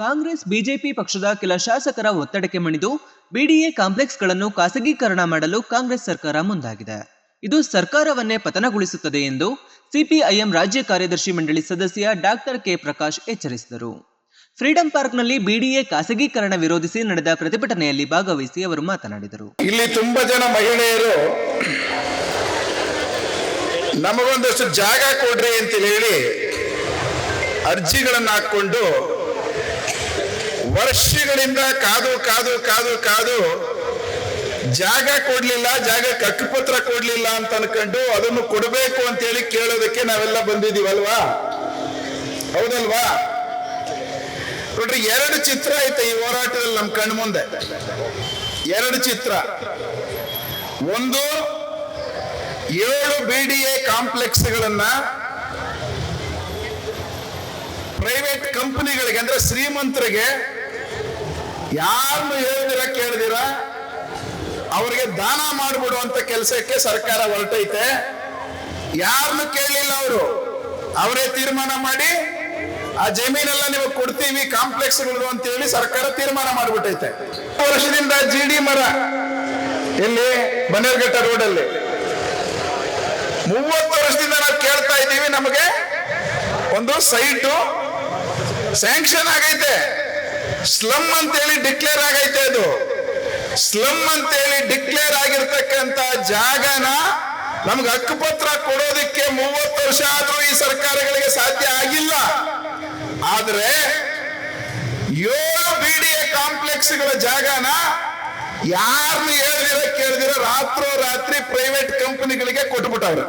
Congress, BJP ಪಕ್ಷದ ಕೆಲ ಶಾಸಕರ ಒತ್ತಡಕ್ಕೆ ಮಣಿದು ಬಿಡಿಎ ಕಾಂಪ್ಲೆಕ್ಸ್ಗಳನ್ನು ಖಾಸಗೀಕರಣ ಮಾಡಲು ಕಾಂಗ್ರೆಸ್ ಸರ್ಕಾರ ಮುಂದಾಗಿದೆ. ಇದು ಸರ್ಕಾರವನ್ನೇ ಪತನಗೊಳಿಸುತ್ತದೆ ಎಂದು ಸಿಪಿಐಎಂ ರಾಜ್ಯ ಕಾರ್ಯದರ್ಶಿ ಮಂಡಳಿ ಸದಸ್ಯ ಡಾಕ್ಟರ್ ಕೆ ಪ್ರಕಾಶ್ ಎಚ್ಚರಿಸಿದರು. ಫ್ರೀಡಂ ಪಾರ್ಕ್ನಲ್ಲಿ ಬಿಡಿಎ ಖಾಸಗೀಕರಣ ವಿರೋಧಿಸಿ ನಡೆದ ಪ್ರತಿಭಟನೆಯಲ್ಲಿ ಭಾಗವಹಿಸಿ ಅವರು ಮಾತನಾಡಿದರು. ಇಲ್ಲಿ ತುಂಬಾ ಜನ ಮಹಿಳೆಯರು ನಮಗೊಂದಷ್ಟು ಜಾಗ ಕೊಡ್ರಿ ಅಂತ ಹೇಳಿ ಅರ್ಜಿಗಳನ್ನು ಹಾಕೊಂಡು ವರ್ಷಗಳಿಂದ ಕಾದು ಕಾದು ಕಾದು ಕಾದು ಜಾಗ ಕೊಡ್ಲಿಲ್ಲ, ಜಾಗ ಹಕ್ಕುಪತ್ರ ಕೊಡ್ಲಿಲ್ಲ ಅಂತ ಅನ್ಕೊಂಡು ಅದನ್ನು ಕೊಡಬೇಕು ಅಂತ ಹೇಳಿ ಕೇಳೋದಕ್ಕೆ ನಾವೆಲ್ಲ ಬಂದಿದೀವಲ್ವಾ ಹೌದಲ್ವಾ? ನೋಡ್ರಿ, ಎರಡು ಚಿತ್ರ ಐತೆ ಈ ಹೋರಾಟದಲ್ಲಿ ನಮ್ಮ ಕಣ್ಣು ಮುಂದೆ. ಎರಡು ಚಿತ್ರ. ಒಂದು, ಏಳು ಬಿಡಿಎ ಕಾಂಪ್ಲೆಕ್ಸ್ಗಳನ್ನ ಪ್ರೈವೇಟ್ ಕಂಪನಿಗಳಿಗೆ, ಅಂದ್ರೆ ಶ್ರೀಮಂತರಿಗೆ ಯಾರನ್ನು ಹೇಳಿದಿರ ಕೇಳಿದಿರ? ಅವರಿಗೆ ದಾನ ಮಾಡಿಬಿಡುವಂತ ಕೆಲಸಕ್ಕೆ ಸರ್ಕಾರ ಹೊರಟೈತೆ. ಯಾರನ್ನು ಕೇಳಲಿಲ್ಲ ಅವರು? ಅವರೇ ತೀರ್ಮಾನ ಮಾಡಿ, ಆ ಜಮೀನೆಲ್ಲ ನೀವು ಕೊಡ್ತೀವಿ ಕಾಂಪ್ಲೆಕ್ಸ್ಗಳು ಅಂತ ಹೇಳಿ ಸರ್ಕಾರ ತೀರ್ಮಾನ ಮಾಡಿಬಿಟ್ಟೈತೆ. ವರ್ಷದಿಂದ ಜಿ ಡಿ ಮರ ಇಲ್ಲಿ ಬನ್ನೇರ್ಘಟ್ಟ ಅಲ್ಲಿ ಮೂವತ್ತು ವರ್ಷದಿಂದ ನಾವು ಕೇಳ್ತಾ ಇದ್ದೀವಿ ನಮಗೆ. ಒಂದು ಸೈಟು ಸ್ಯಾಂಕ್ಷನ್ ಆಗೈತೆ. ಸ್ಲಮ್ ಅಂತೇಳಿ ಡಿಕ್ಲೇರ್ ಆಗೈತೆ ಅದು. ಸ್ಲಮ್ ಅಂತೇಳಿ ಡಿಕ್ಲೇರ್ ಆಗಿರ್ತಕ್ಕಂತ ಜಾಗನ ನಮ್ಗೆ ಹಕ್ಕುಪತ್ರ ಕೊಡೋದಕ್ಕೆ ಮೂವತ್ತು ವರ್ಷ ಆದ್ರೂ ಈ ಸರ್ಕಾರಗಳಿಗೆ ಸಾಧ್ಯ ಆಗಿಲ್ಲ. ಆದ್ರೆ ಏಳು ಬಿಡಿಎ ಕಾಂಪ್ಲೆಕ್ಸ್ಗಳ ಜಾಗನ ಯಾರನ್ನು ಹೇಳಿದಿರ ಕೇಳಿದಿರ ರಾತ್ರೋ ರಾತ್ರಿ ಪ್ರೈವೇಟ್ ಕಂಪನಿಗಳಿಗೆ ಕೊಟ್ಬಿಟ್ಟವ್ರು.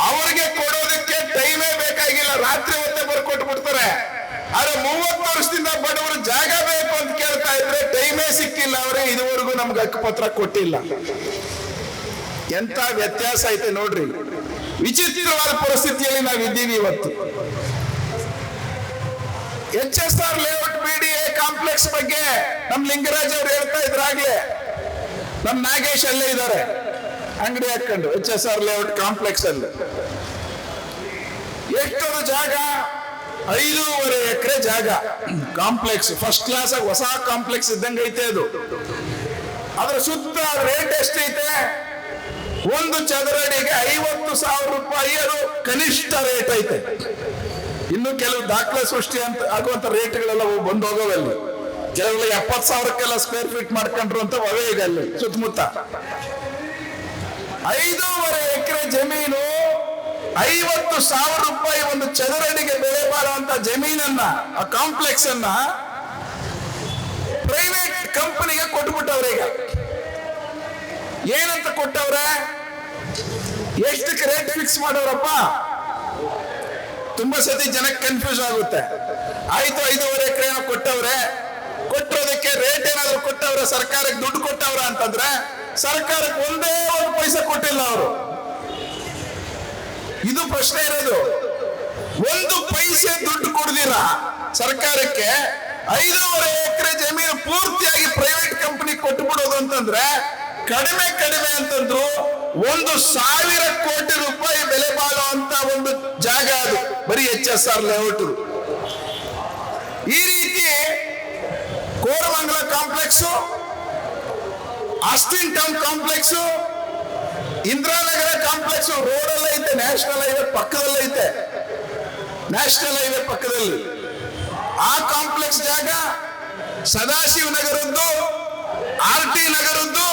ಅವ್ರಿಗೆ ಕೊಡೋದಕ್ಕೆ ಟೈಮೇ ಬೇಕಾಗಿಲ್ಲ. ರಾತ್ರಿ ಹೊತ್ತೆ ಬರ್ಕೊಟ್ಬಿಡ್ತಾರೆ. ಆದ್ರೆ ಮೂವತ್ತು ವರ್ಷದಿಂದ ಬಡವರು ಜಾಗ ಬೇಕು ಅಂತ ಕೇಳ್ತಾ ಇದ್ರೆ ಟೈಮೇ ಸಿಕ್ಕಿಲ್ಲ ಅವರೇ, ಇದುವರೆಗೂ ನಮ್ಗೆ ಹಕ್ಕುಪತ್ರ ಕೊಟ್ಟಿಲ್ಲ. ಎಂತ ವ್ಯತ್ಯಾಸ ಐತೆ ನೋಡ್ರಿ. ವಿಚಿತ್ರವಾದ ಪರಿಸ್ಥಿತಿಯಲ್ಲಿ ನಾವು ಇದ್ದೀವಿ ಇವತ್ತು. H S R layout B A complex ಬಗ್ಗೆ ನಮ್ ಲಿಂಗರಾಜ್ ಅವ್ರು ಹೇಳ್ತಾ ಇದ್ರಾಗ್ಲೇ ನಮ್ ನಾಗೇಶ್ ಅಲ್ಲೇ ಇದ್ದಾರೆ ಅಂಗಡಿ ಹಾಕೊಂಡು, H S R layout complex ಅಲ್ಲಿ. ಎಷ್ಟೊಂದು ಜಾಗ ಐದೂವರೆ ಎಕರೆ ಜಾಗ. ಕಾಂಪ್ಲೆಕ್ಸ್ ಫಸ್ಟ್ ಕ್ಲಾಸ್ ಆಗಿ ಹೊಸ ಕಾಂಪ್ಲೆಕ್ಸ್ ಇದ್ದಂಗೆ ಐತೆ ಅದು. ಅದರ ಸುತ್ತ ರೇಟ್ ಎಷ್ಟೈತೆ? ಒಂದು ಚದರಡಿಗೆ ಐವತ್ತು ಸಾವಿರ ರೂಪಾಯಿ ಅದು ಕನಿಷ್ಠ ರೇಟ್ ಐತೆ. ಇನ್ನು ಕೆಲವು ದಾಖಲೆ ಸೃಷ್ಟಿ ಅಂತ ಆಗುವಂತ ರೇಟ್ಗಳೆಲ್ಲ ಬಂದು ಹೋಗೋವಲ್ಲಿ ಕೆಲವೆಲ್ಲ ಎಪ್ಪತ್ತು ಸಾವಿರಕ್ಕೆಲ್ಲ ಸ್ಕ್ವೇರ್ ಫೀಟ್ ಮಾಡ್ಕೊಂಡ್ರು ಅಂತ ಅವೇ ಇದೆ ಅಲ್ಲಿ, ಸುತ್ತಮುತ್ತ. ಐದೂವರೆ ಎಕರೆ ಜಮೀನು ಐವತ್ತು ಸಾವಿರ ರೂಪಾಯಿ ಒಂದು ಚದರಡಿಗೆ ಬೆಲೆ ಬಾಳುವಂತ ಜಮೀನನ್ನ, ಆ ಕಾಂಪ್ಲೆಕ್ಸ್ ಅನ್ನ ಪ್ರೈವೇಟ್ ಕಂಪನಿಗೆ ಕೊಟ್ಬಿಟ್ಟವ್ರೆ ಈಗ. ಏನಂತ ಕೊಟ್ಟವ್ರೆ? ಎಷ್ಟಕ್ಕೆ ರೇಟ್ ಫಿಕ್ಸ್ ಮಾಡವ್ರಪ್ಪ ತುಂಬಾ ಸತಿ ಜನಕ್ಕೆ ಕನ್ಫ್ಯೂಸ್ ಆಗುತ್ತೆ. ಆಯ್ತು, ಐದೂವರೆ ಎಕರೆ ಕೊಟ್ಟವ್ರೆ. ಕೊಟ್ಟಿರೋದಕ್ಕೆ ರೇಟ್ ಏನಾದ್ರು ಕೊಟ್ಟವ್ರೆ? ಸರ್ಕಾರಕ್ಕೆ ದುಡ್ಡು ಕೊಟ್ಟವ್ರ ಅಂತಂದ್ರೆ ಸರ್ಕಾರಕ್ಕೆ ಒಂದೇ ಒಂದು ಪೈಸೆ ಕೊಟ್ಟಿಲ್ಲ ಅವರು. ಇದು ಪ್ರಶ್ನೆ ಇರೋದು. ಒಂದು ಪೈಸೆ ದುಡ್ಡು ಕೊಡ್ದಿರ ಸರ್ಕಾರಕ್ಕೆ? ಐದೂವರೆ ಎಕರೆ ಜಮೀನು ಪೂರ್ತಿಯಾಗಿ ಪ್ರೈವೇಟ್ ಕಂಪನಿ ಕೊಟ್ಟು ಬಿಡೋದು ಅಂತಂದ್ರೆ ಕಡಿಮೆ ಕಡಿಮೆ ಅಂತಂದ್ರು ಒಂದು ಸಾವಿರ ಕೋಟಿ ರೂಪಾಯಿ ಬೆಲೆ ಬಾಳುವಂತ ಒಂದು ಜಾಗ ಅದು. ಬರೀ ಎಚ್ ಎಸ್ ಆರ್ ಲೇಔಟ್ ಈ ರೀತಿ Koramangala complex Austin Town complex Indiranagar complex ರೋಡಲ್ಲೇ ಐತೆ, ನ್ಯಾಷನಲ್ ಹೈವೇ ಪಕ್ಕದಲ್ಲೇ ಐತೆ. ನ್ಯಾಷನಲ್ ಹೈವೇ ಪಕ್ಕದಲ್ಲಿ. ಆ ಕಾಂಪ್ಲೆಕ್ಸ್ ಜಾಗ ಸದಾಶಿವ ನಗರದ್ದು, ಆರ್ ಟಿ ನಗರದ್ದು.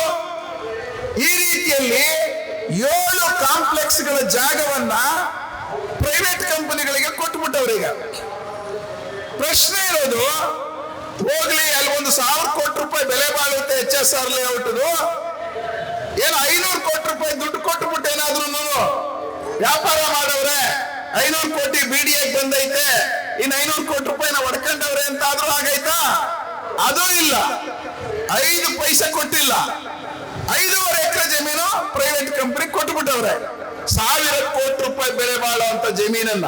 ಈ ರೀತಿಯಲ್ಲಿ ಏಳು ಕಾಂಪ್ಲೆಕ್ಸ್ಗಳ ಜಾಗವನ್ನ ಪ್ರೈವೇಟ್ ಕಂಪನಿಗಳಿಗೆ ಕೊಟ್ಬಿಟ್ಟವ್ರೀಗ. ಪ್ರಶ್ನೆ ಇರೋದು, ಹೋಗ್ಲಿ, ಅಲ್ಲಿ ಒಂದು ಸಾವಿರ ಕೋಟಿ ರೂಪಾಯಿ ಬೆಲೆ ಬಾಳುತ್ತೆ ಎಚ್ ಎಸ್ ಆರ್ ಲೇಔಟ್ ಏನು ಐನೂರು ಕೋಟಿ ರೂಪಾಯಿ ದುಡ್ಡು ಕೊಟ್ಬಿಟ್ಟು ಏನಾದ್ರು ವ್ಯಾಪಾರ ಮಾಡವ್ರೆ? ಐನೂರು ಕೋಟಿ ಬಿಡಿಎಗ್ ಬಂದೈತೆ. ಇನ್ ಐನೂರು ಕೋಟಿ ರೂಪಾಯಿನ ಹೊಡ್ಕೊಂಡವ್ರೆ ಅಂತ ಆದ್ರೂ ಆಗೈತಾ ಅದು ಇಲ್ಲ. ಐದು ಪೈಸೆ ಕೊಟ್ಟಿಲ್ಲ. ಐದೂವರೆ ಎಕರೆ ಜಮೀನು ಪ್ರೈವೇಟ್ ಕಂಪನಿ ಕೊಟ್ಬಿಟ್ಟವ್ರೆ. ಸಾವಿರ ಕೋಟಿ ರೂಪಾಯಿ ಬೆಲೆ ಬಾಳುವಂತ ಜಮೀನನ್ನ.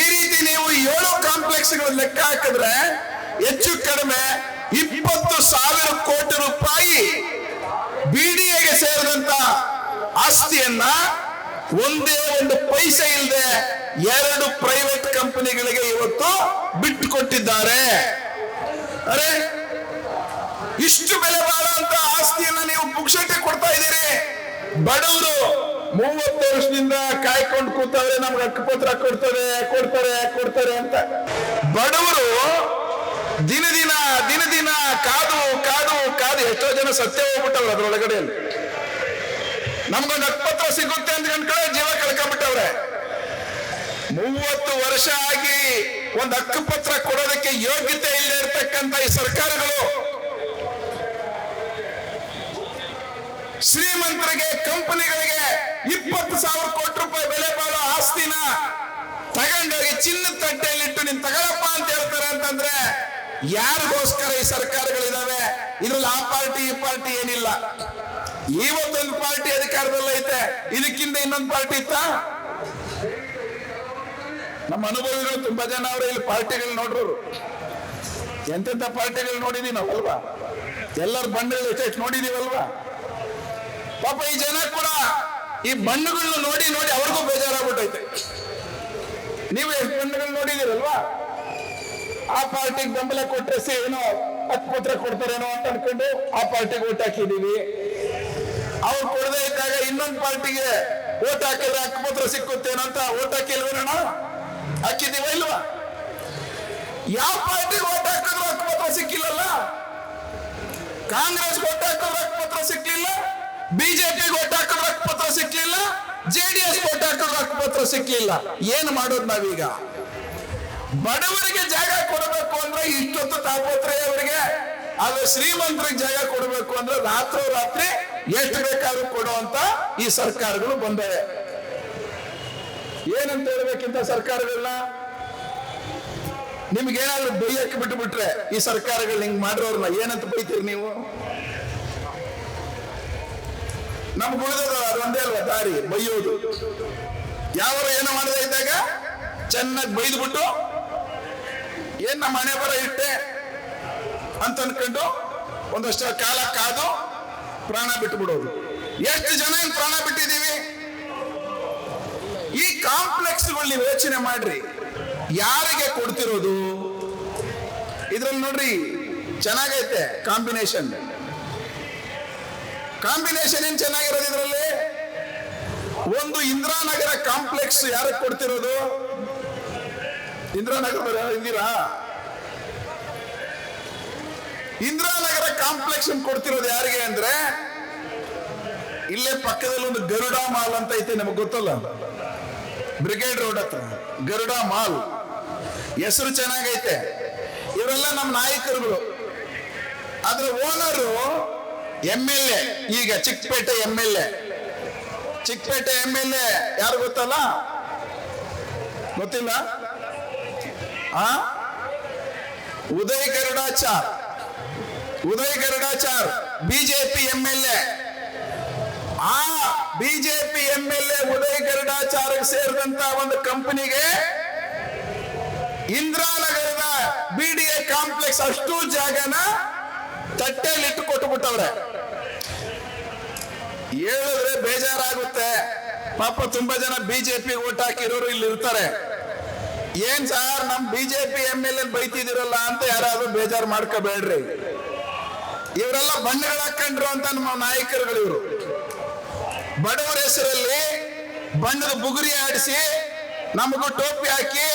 ಈ ರೀತಿ ನೀವು ಏಳು ಕಾಂಪ್ಲೆಕ್ಸ್ಗಳ ಲೆಕ್ಕ ಹಾಕಿದ್ರೆ ಹೆಚ್ಚು ಕಡಿಮೆ ಇಪ್ಪತ್ತು ಸಾವಿರ ಕೋಟಿ ರೂಪಾಯಿ ಬಿಡಿಎಗೆ ಸೇರಿದಂತ ಆಸ್ತಿಯನ್ನ ಒಂದೇ ಒಂದು ಪೈಸೆ ಇಲ್ಲದೆ ಎರಡು ಪ್ರೈವೇಟ್ ಕಂಪನಿಗಳಿಗೆ ಇವತ್ತು ಬಿಟ್ಟು ಕೊಟ್ಟಿದ್ದಾರೆ ಅರೆ, ಇಷ್ಟು ಬೆಲೆ ಬಾಳುವಂತ ಆಸ್ತಿಯನ್ನ ನೀವು ಪುಕ್ಷಟೆ ಕೊಡ್ತಾ ಇದ್ದೀರಿ? ಬಡವರು ಮೂವತ್ತು ವರ್ಷದಿಂದ ಕಾಯ್ಕೊಂಡು ಕೂತವ್ರೆ, ನಮ್ಗೆ ಹಕ್ಕುಪತ್ರ ಕೊಡ್ತಾರೆ ಕೊಡ್ತಾರೆ ಕೊಡ್ತಾರೆ ಅಂತ. ಬಡವರು ದಿನ ದಿನ ದಿನ ದಿನ ಕಾದು ಕಾದು ಕಾದು ಎಷ್ಟೋ ಜನ ಸತ್ಯ ಹೋಗ್ಬಿಟ್ಟವ್ರು ಅದ್ರೊಳಗಡೆ ನಮ್ಗೊಂದು ಹಕ್ಕುಪತ್ರ ಸಿಗುತ್ತೆ ಅಂತ ಕಡೆ ಜೀವ ಕಳ್ಕೊಂಡ್ಬಿಟ್ಟವ್ರೆ. ಮೂವತ್ತು ವರ್ಷ ಆಗಿ ಒಂದು ಹಕ್ಕುಪತ್ರ ಕೊಡೋದಕ್ಕೆ ಯೋಗ್ಯತೆ ಇಲ್ಲದೆ ಇರ್ತಕ್ಕಂಥ ಈ ಸರ್ಕಾರಗಳು ಶ್ರೀಮಂತರಿಗೆ, ಕಂಪನಿಗಳಿಗೆ ಇಪ್ಪತ್ತು ಸಾವಿರ ಕೋಟಿ ರೂಪಾಯಿ ಬೆಲೆ ಬಾಳೋ ಆಸ್ತಿನ ತಗೊಂಡೋಗಿ ಚಿನ್ನದ ತಟ್ಟೆಯಲ್ಲಿಟ್ಟು ನೀನ್ ತಗೊಳಪ್ಪ ಅಂತ ಹೇಳ್ತಾರೆ ಅಂತಂದ್ರೆ ಯಾರಿಗೋಸ್ಕರ ಈ ಸರ್ಕಾರಗಳಿದಾವೆ? ಇದ್ರಲ್ಲಿ ಆ ಪಾರ್ಟಿ, ಈ ಪಾರ್ಟಿ ಏನಿಲ್ಲ. ಇವತ್ತೊಂದು ಪಾರ್ಟಿ ಅಧಿಕಾರದಲ್ಲಿ ಐತೆ. ಇದಕ್ಕಿಂತ ಇನ್ನೊಂದು ಪಾರ್ಟಿ ಇತ್ತ? ನಮ್ಮ ಅನುಭವಿಗಳು ತುಂಬಾ ಜನ ಅವ್ರ ಇಲ್ಲಿ ಪಾರ್ಟಿಗಳು ನೋಡ್ರು ಎಂತೆಂತ ಪಾರ್ಟಿಗಳು ನೋಡಿದೀವಿ ನಾವಲ್ವಾ? ಎಲ್ಲರ ಬಣ್ಣಗಳು ಎಷ್ಟು ನೋಡಿದೀವಲ್ವಾ? ಪಾಪ ಈ ಜನ ಕೂಡ ಈ ಬಣ್ಣಗಳನ್ನ ನೋಡಿ ನೋಡಿ ಅವ್ರಿಗೂ ಬೇಜಾರಾಗ್ಬಿಟ್ಟೈತೆ. ನೀವು ಎಷ್ಟು ಬಣ್ಣಗಳು ನೋಡಿದಿರಲ್ವಾ? ಆ ಪಾರ್ಟಿಗೆ ಬೆಂಬಲ ಕೊಟ್ಟರೆ ಏನೋ ಹಕ್ಕುಪತ್ರ ಕೊಡ್ತಾರೇನೋ ಅಂತ ಅನ್ಕೊಂಡು ಆ ಪಾರ್ಟಿಗೆ ಓಟ್ ಹಾಕಿದೀವಿ ಅವ್ರು ಕೊಡದೇ ಇದ್ದಾಗ ಇನ್ನೊಂದು ಪಾರ್ಟಿಗೆ ಓಟ್ ಹಾಕಿದ್ರೆ ಹಕ್ಕುಪತ್ರ ಸಿಕ್ಕುತ್ತೇನೋ ಅಂತ ಓಟ್ ಹಾಕಿಲ್ವೇನೋಣ ಹಾಕಿದೀವ ಇಲ್ವಾ? ಯಾವ ಪಾರ್ಟಿಗೆ ಓಟ್ ಹಾಕಿದ್ರು ಹಕ್ಕುಪತ್ರ ಸಿಕ್ಕಿಲ್ಲಲ್ಲ? ಕಾಂಗ್ರೆಸ್ ಓಟ್ ಹಾಕಿದ್ರು ಹಕ್ಕುಪತ್ರ ಸಿಕ್ಲಿಲ್ಲ, ಬಿಜೆಪಿಗೆ ಓಟ್ ಹಾಕಿದ್ರು ಹಕ್ಕುಪತ್ರ ಸಿಕ್ಲಿಲ್ಲ ಜೆಡಿಎಸ್ ಓಟ್ ಹಾಕಿದ್ರು ಹಕ್ಕುಪತ್ರ ಸಿಕ್ಕಿಲ್ಲ ಏನ್ ಮಾಡೋದು ನಾವೀಗ? ಬಡವರಿಗೆ ಜಾಗ ಕೊಡಬೇಕು ಅಂದ್ರೆ ಇಷ್ಟೊತ್ತು ತಾಪತ್ರೆ ಅವರಿಗೆ. ಆದ್ರೆ ಶ್ರೀಮಂತರಿಗೆ ಜಾಗ ಕೊಡಬೇಕು ಅಂದ್ರೆ ರಾತ್ರೋ ರಾತ್ರಿ ಎಷ್ಟು ಬೇಕಾದ್ರೂ ಕೊಡುವಂತ ಈ ಸರ್ಕಾರಗಳು ಬಂದವೆ. ಏನಂತ ಹೇಳ್ಬೇಕಿಂತ ಸರ್ಕಾರಗಳನ್ನ? ನಿಮ್ಗೇನಾದ್ರೂ ಬೈಯಕ್ಕೆ ಬಿಟ್ಟು ಬಿಟ್ರೆ ಈ ಸರ್ಕಾರಗಳು ಹಿಂಗ್ ಮಾಡಿರೋರ್ನ ಏನಂತ ಬೈತೀರಿ ನೀವು? ನಮ್ಗೆ ಉಳಿದ ಅದೊಂದೇ ಅಲ್ವಾ ದಾರಿ, ಬೈಯೋದು. ಯಾವ ಏನೋ ಮಾಡದೇ ಇದ್ದಾಗ? ಚೆನ್ನಾಗಿ ಬೈದ್ಬಿಟ್ಟು ಏನ್ ನಮ್ಮ ಮನೆ ಬರ ಇಟ್ಟೆ ಅಂತ ಅನ್ಕೊಂಡು ಒಂದಷ್ಟು ಕಾಲ ಕಾದು ಪ್ರಾಣ ಬಿಟ್ಟು ಬಿಡೋದು ಎಷ್ಟು ಜನ ಪ್ರಾಣ ಬಿಟ್ಟಿದ್ದೀವಿ? ಈ ಕಾಂಪ್ಲೆಕ್ಸ್ಗಳು ನೀವು ಯೋಚನೆ ಮಾಡ್ರಿ. ಯಾರಿಗೆ ಕೊಡ್ತಿರೋದು? ಇದ್ರಲ್ಲಿ ನೋಡ್ರಿ, ಚೆನ್ನಾಗೈತೆ ಕಾಂಬಿನೇಷನ್. ಕಾಂಬಿನೇಷನ್ ಏನ್ ಚೆನ್ನಾಗಿರೋದು ಇದರಲ್ಲಿ? ಒಂದು ಇಂದಿರಾನಗರ ಕಾಂಪ್ಲೆಕ್ಸ್ ಯಾರಿಗೆ ಕೊಡ್ತಿರೋದು? ಇಂದಿರಾನಗರದವ್ರು ಯಾರು ಇದ್ದೀರಾ ಇಂದಿರಾನಗರ ಕಾಂಪ್ಲೆಕ್ಸ್ ಕೊಡ್ತಿರೋದು ಯಾರಿಗೆ ಅಂದ್ರೆ, ಇಲ್ಲೇ ಪಕ್ಕದಲ್ಲಿ ಒಂದು ಗರುಡ ಮಾಲ್ ಅಂತ ಐತೆ, ನಮಗೆ ಗೊತ್ತಲ್ಲ? ಬ್ರಿಗೇಡ್ ರೋಡ್ ಹತ್ರ. ಗರುಡ ಮಾಲ್. ಹೆಸರು ಚೆನ್ನಾಗೈತೆ. ಇವರೆಲ್ಲ ನಮ್ಮ ನಾಯಕರುಗಳು. ಅದ್ರ ಓನರು ಎಂ ಎಲ್ ಎ, ಈಗ Chickpet M L A. Chickpet M L A, ಯಾರು ಗೊತ್ತಲ್ಲ? ಗೊತ್ತಿಲ್ಲ? ಆ? Uday Garudachar Uday Garudachar BJP M L A ಆ BJP M L A Uday Garudachar ಸೇರಿದಂತ ಒಂದು ಕಂಪನಿಗೆ ಇಂದಿರಾನಗರದ ಬಿಡಿಎ ಕಾಂಪ್ಲೆಕ್ಸ್ ಅಷ್ಟು ಜಾಗನ ತಟ್ಟೆಯಲ್ಲಿ ಇಟ್ಟು ಕೊಟ್ಟು ಬಿಟ್ಟವ್ರೆ. ಹೇಳಿದ್ರೆ ಬೇಜಾರಾಗುತ್ತೆ. ಪಾಪ ತುಂಬಾ ಜನ ಬಿಜೆಪಿ ಓಟ್ ಹಾಕಿರೋರು ಇಲ್ಲಿ ಇರ್ತಾರೆ ಏನ್ ಸರ್, ನಮ್ ಬಿಜೆಪಿ ಎಂ ಎಲ್ ಎ ಬೈತಿದಿರಲ್ಲ ಅಂತ ಯಾರಾದ್ರೂ ಬೇಜಾರು ಮಾಡ್ಕೋಬೇಡ್ರಿ. ಇವರೆಲ್ಲ ಬಣ್ಣಗಳ ಹಾಕೊಂಡ್ರು ಅಂತ ನಮ್ಮ ನಾಯಕರುಗಳು ಇವರು. ಬಡವರ ಹೆಸರಲ್ಲಿ ಬಣ್ಣದ ಬುಗುರಿ ಆಡಿಸಿ ನಮಗೂ ಟೋಪಿ ಹಾಕಿ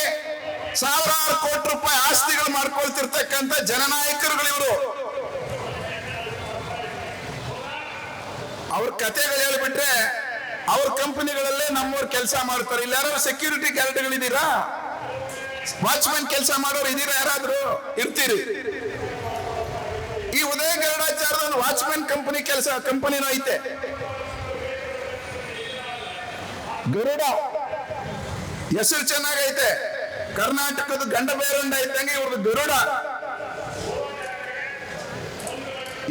ಸಾವಿರಾರು ಕೋಟಿ ರೂಪಾಯಿ ಆಸ್ತಿಗಳು ಮಾಡ್ಕೊಳ್ತಿರ್ತಕ್ಕಂಥ ಜನನಾಯಕರುಗಳು ಇವರು. ಅವ್ರ ಕತೆಗಳು ಹೇಳ್ಬಿಟ್ರೆ ಅವ್ರ ಕಂಪನಿಗಳಲ್ಲೇ ನಮ್ಮವ್ರು ಕೆಲಸ ಮಾಡ್ತಾರೆ. ಇಲ್ಲ ಯಾರು ಸೆಕ್ಯೂರಿಟಿ ಗಾರ್ಡ್ಗಳಿದ್ದೀರಾ ವಾಚ್ಮನ್ ಕೆಲಸ ಮಾಡೋರು ಇದೀರ ಯಾರಾದ್ರೂ? ಇರ್ತೀರಿ. ಈ ಉದಯ ಗರುಡಾಚಾರದ ವಾಚ್ಮನ್ ಕಂಪನಿ ಕೆಲಸ, ಕಂಪನಿನೂ ಐತೆ. ಗರುಡ ಹೆಸರು ಚೆನ್ನಾಗೈತೆ. ಕರ್ನಾಟಕದ ಗಂಡ ಬೇರುಂಡ ಇದ್ದಂಗೆ ಇವ್ರದ್ದು ಗರುಡ.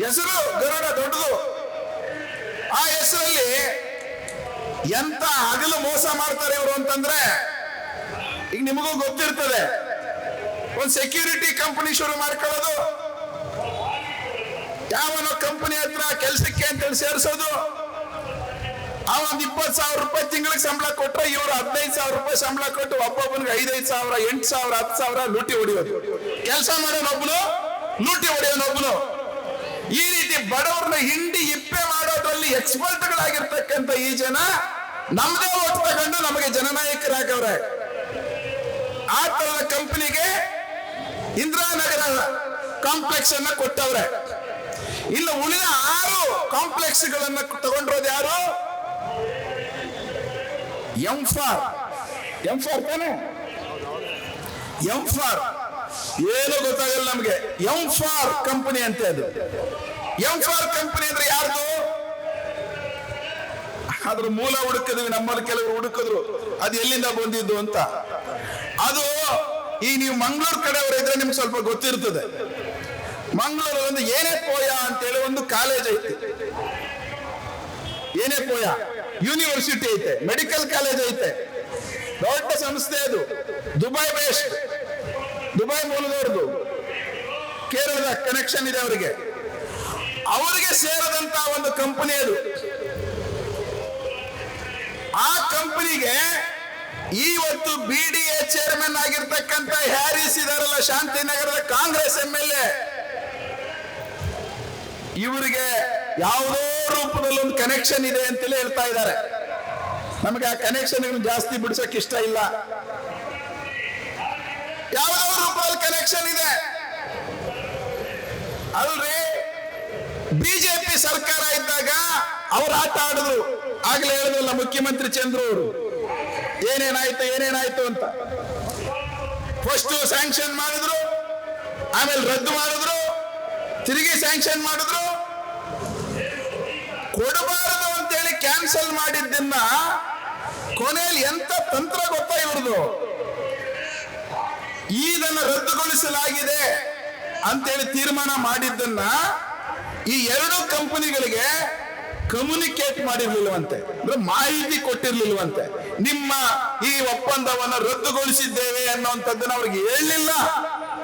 ಹೆಸರು ಗರುಡ ದೊಡ್ಡದು. ಆ ಹೆಸರಲ್ಲಿ ಎಂತ ಹಗಲು ಮೋಸ ಮಾಡ್ತಾರೆ ಇವರು ಅಂತಂದ್ರೆ ಈಗ ನಿಮಗೂ ಗೊತ್ತಿರ್ತದೆ. ಒಂದು ಸೆಕ್ಯೂರಿಟಿ ಕಂಪನಿ ಶುರು ಮಾಡ್ಕೊಳ್ಳೋದು. ಯಾವನೋ ಕಂಪನಿ ಹತ್ರ ಕೆಲಸಕ್ಕೆ ಅಂತೇಳಿ ಸೇರಿಸೋದು. ಅವನ್ ಇಪ್ಪತ್ ಇಪ್ಪತ್ತು ಸಾವಿರ ರೂಪಾಯಿ ತಿಂಗಳಿಗೆ ಸಂಬಳ ಕೊಟ್ಟರೆ ಇವರು ಹದಿನೈದು ಸಾವಿರ ರೂಪಾಯಿ ಸಂಬಳ ಕೊಟ್ಟು ಒಬ್ಬೊಬ್ಬನಿಗೆ ಐದೈದು ಸಾವಿರ, ಎಂಟು ಸಾವಿರ, ಹತ್ತು ಸಾವಿರ ಲೂಟಿ ಹೊಡೆಯೋದು. ಕೆಲಸ ಮಾಡೋನೊಬ್ಬನು ಲೂಟಿ ಹೊಡೆಯೋನೊಬ್ಬನು ಈ ರೀತಿ ಬಡವ್ರನ್ನ ಹಿಂಡಿ ಇಪ್ಪೆ ಮಾಡೋದ್ರಲ್ಲಿ ಎಕ್ಸ್ಪರ್ಟ್ಗಳಾಗಿರ್ತಕ್ಕಂಥ ಈ ಜನ ನಮ್ದೇ ಓಟ್ ತಗೊಂಡು ನಮಗೆ ಜನನಾಯಕರಾಗವ್ರೆ. ಆ ತರದ ಕಂಪನಿಗೆ ಇಂದಿರಾನಗರ ಕಾಂಪ್ಲೆಕ್ಸ್ ಅನ್ನ ಕೊಟ್ಟವ್ರೆ. ಇಲ್ಲ ಉಳಿದ ಆರು ಕಾಂಪ್ಲೆಕ್ಸ್ ಗಳನ್ನ ತಗೊಂಡಿರೋದು ಯಾರು? ಎಂ ಫಾರ್ ಎಂ ಫಾರ್ ತಾನೆ? ಎಂ ಫಾರ್ ಏನು ಗೊತ್ತಾಗಲ್ಲ ನಮ್ಗೆ. ಎಂ ಫಾರ್ ಕಂಪನಿ ಅಂತ ಅದು. ಎಂ ಫಾರ್ ಕಂಪನಿ ಅಂದ್ರೆ ಯಾರ್ದು? ಅದ್ರ ಮೂಲ ಹುಡುಕಿದ್ವಿ, ನಮ್ಮಲ್ಲಿ ಕೆಲವರು ಹುಡುಕಿದ್ರು. ಅದು ಎಲ್ಲಿಂದ ಬಂದಿದ್ದು ಅಂತ. ಅದು ಈ ನೀವು ಮಂಗಳೂರು ಕಡೆಯವರು ಇದ್ರೆ ನಿಮ್ಗೆ ಸ್ವಲ್ಪ ಗೊತ್ತಿರ್ತದೆ. ಮಂಗಳೂರು ಒಂದು ಏನೇ ಪೋಯ ಅಂತೇಳಿ ಒಂದು ಕಾಲೇಜ್ ಐತೆ. ಏನೇ ಪೋಯ? ಯೂನಿವರ್ಸಿಟಿ ಐತೆ, ಮೆಡಿಕಲ್ ಕಾಲೇಜ್ ಐತೆ. ದೊಡ್ಡ ಸಂಸ್ಥೆ ಅದು. ದುಬೈ ಬೇಸ್ಡ್ ದುಬೈ ಮೂಲದವ್ರದ್ದು. ಕೇರಳದ ಕನೆಕ್ಷನ್ ಇದೆ ಅವರಿಗೆ. ಅವರಿಗೆ ಸೇರದಂತ ಒಂದು ಕಂಪನಿ ಅದು. ಆ ಕಂಪನಿಗೆ ಇವತ್ತು ಬಿ ಡಿ ಆಗಿರ್ತಕ್ಕಂಥ ಹ್ಯಾರಿಸ್ ಇದಾರಲ್ಲ, ಶಾಂತಿನಗರದ ಕಾಂಗ್ರೆಸ್ ಎಂ ಎಲ್ ಎ. ಇವರಿಗೆ ಯಾವುದೋ ರೂಪದಲ್ಲಿ ಒಂದು ಕನೆಕ್ಷನ್ ಇದೆ ಅಂತಲೇ ಹೇಳ್ತಾ ಇದ್ದಾರೆ. ನಮಗೆ ಆ ಕನೆಕ್ಷನ್ ಜಾಸ್ತಿ ಬಿಡಿಸಕ್ ಇಷ್ಟ ಇಲ್ಲ. ಯಾವುದೋ ರೂಪದಲ್ಲಿ ಕನೆಕ್ಷನ್ ಇದೆ. ಅಲ್ರಿ, ಬಿಜೆಪಿ ಸರ್ಕಾರ ಇದ್ದಾಗ ಅವ್ರು ಆಟ ಆಡಿದ್ರು. ಆಗ್ಲೇ ಹೇಳಿದ್ರಲ್ಲ ಮುಖ್ಯಮಂತ್ರಿ ಚಂದ್ರು ಅವರು. ಏನೇನಾಯ್ತು ಏನೇನಾಯ್ತು ಅಂತ. ಫಸ್ಟ್ ಸ್ಯಾಂಕ್ಷನ್ ಮಾಡಿದ್ರು, ಆಮೇಲೆ ರದ್ದು ಮಾಡಿದ್ರು, ತಿರುಗಿ ಸ್ಯಾಂಕ್ಷನ್ ಮಾಡಿದ್ರು. ಕೊಡಬಾರದು ಅಂತೇಳಿ ಕ್ಯಾನ್ಸಲ್ ಮಾಡಿದ್ದನ್ನ ಕೊನೆಯಲ್ಲಿ ಎಂತ ತಂತ್ರ ಗೊತ್ತಾ ಇವ್ರದು? ಇದನ್ನ ರದ್ದುಗೊಳಿಸಲಾಗಿದೆ ಅಂತೇಳಿ ತೀರ್ಮಾನ ಮಾಡಿದ್ದನ್ನ ಈ ಎರಡು ಕಂಪನಿಗಳಿಗೆ ಕಮ್ಯುನಿಕೇಟ್ ಮಾಡಿರ್ಲಿಲ್ವಂತೆ ಅಂದ್ರೆ ಮಾಹಿತಿ ಕೊಟ್ಟಿರ್ಲಿಲ್ವಂತೆ ನಿಮ್ಮ ಈ ಒಪ್ಪಂದವನ್ನು ರದ್ದುಗೊಳಿಸಿದ್ದೇವೆ ಅನ್ನುವಂಥದ್ದನ್ನ ಅವ್ರಿಗೆ ಹೇಳಲಿಲ್ಲ